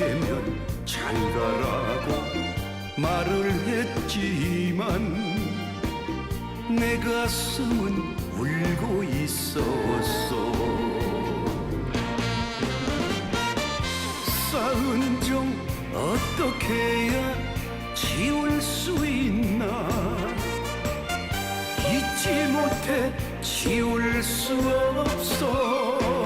되면 잘 가라고 말을 했지만 내 가슴은 울고 있었어. 쌓은 정 어떻게 해야 지울 수 있나? 잊지 못해 지울 수 없어.